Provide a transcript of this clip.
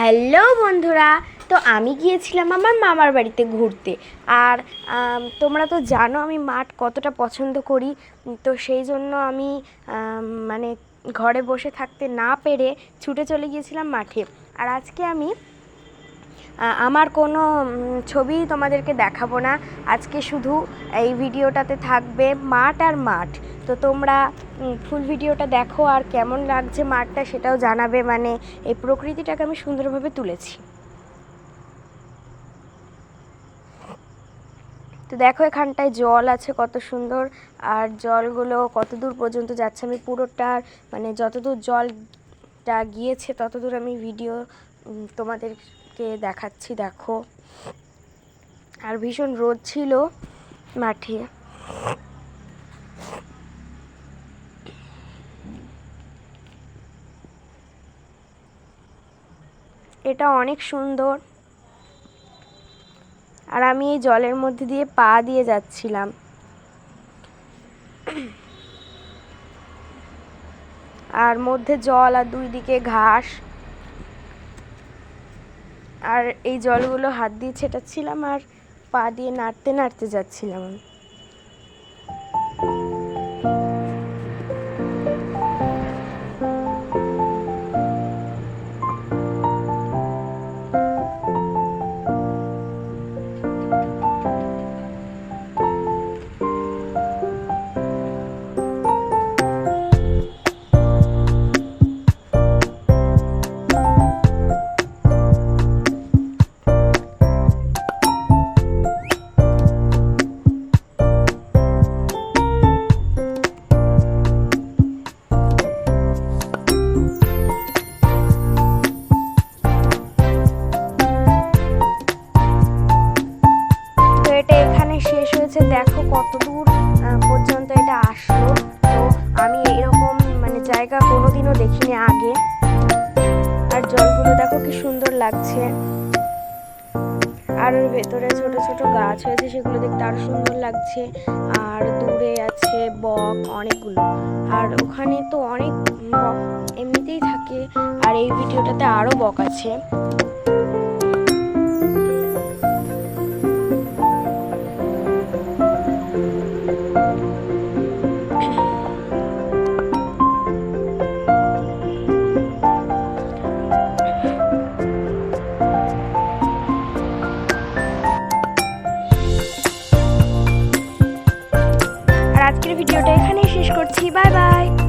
Hello বন্ধুরা, তো আমি গিয়েছিলাম আমার মামার বাড়িতে ঘুরতে। আর তোমরা তো জানো আমি মাঠ কতটা পছন্দ করি, তো সেই জন্য আমি মানে ঘরে বসে থাকতে না পেরে ছুটে চলে গিয়েছিলাম মাঠে। আর আজকে আমি আমার কোনো ছবি তোমাদেরকে দেখাবো না। আজকে শুধু এই ভিডিওটাতে থাকবে মাঠ আর মাঠ। তো তোমরা ফুল ভিডিওটা দেখো আর কেমন লাগছে মাঠটা সেটাও জানাবে। মানে এই প্রকৃতিটাকে আমি সুন্দরভাবে তুলেছি। তো দেখো এখানটায় জল আছে কত সুন্দর। আর জলগুলো কত দূর পর্যন্ত যাচ্ছে আমি পুরোটার মানে যতদূর জলটা গিয়েছে ততদূর আমি ভিডিও উম, তোমাদেরকে দেখাচ্ছি, দেখো। আর ভীষণ রোদ ছিল মাঠে। এটা অনেক সুন্দর। আর আমি এই জলের মধ্যে দিয়ে পা দিয়ে যাচ্ছিলাম। আর মধ্যে জল আর দুই দিকে ঘাস। আর এই জলগুলো হাত দিয়ে ছেটাচ্ছিলাম আর পা দিয়ে নাড়তে নাড়তে যাচ্ছিলাম আমি। হয়েছে দেখো কত দূর পর্যন্ত এটা আসলো। তো আমি এরকম মানে জায়গা কোনোদিনও দেখিনি আগে। আর জলগুলো দেখো কি সুন্দর লাগছে। আর ভেতরে ছোট ছোট গাছ হয়েছে, সেগুলো দেখতে আরও সুন্দর লাগছে। আর দূরে আছে বক, অনেকগুলো। আর ওখানে তো অনেক বক এমনিতেই থাকে। আর এই ভিডিওটাতে আরও বক আছে। আজকের ভিডিওটা এখানেই শেষ করছি। Bye bye.